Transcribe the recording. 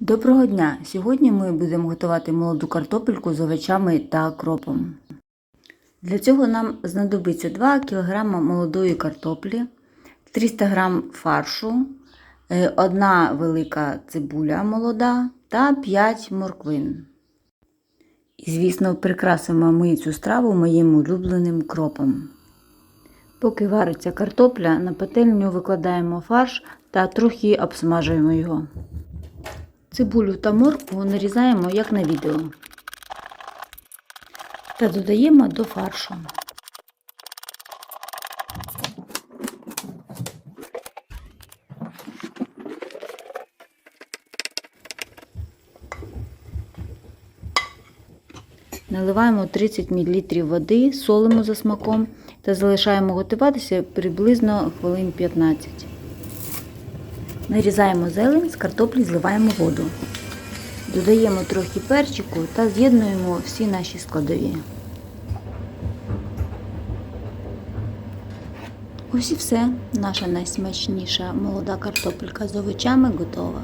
Доброго дня! Сьогодні ми будемо готувати молоду картопельку з овочами та кропом. Для цього нам знадобиться 2 кг молодої картоплі, 300 г фаршу, е, одна велика цибуля молода та 5 морквин. І, звісно, прикрасимо ми цю страву моїм улюбленим кропом. Поки вариться картопля, на пательню викладаємо фарш та трохи обсмажуємо його. Цибулю та моркву нарізаємо, як на відео. Та додаємо до фаршу. Наливаємо 30 мл води, солимо за смаком та залишаємо готуватися приблизно хвилин 15. Нарізаємо зелень, з картоплі зливаємо воду. Додаємо трохи перчику та з'єднуємо всі наші складові. Ось і все. Наша найсмачніша молода картопелька з овочами готова.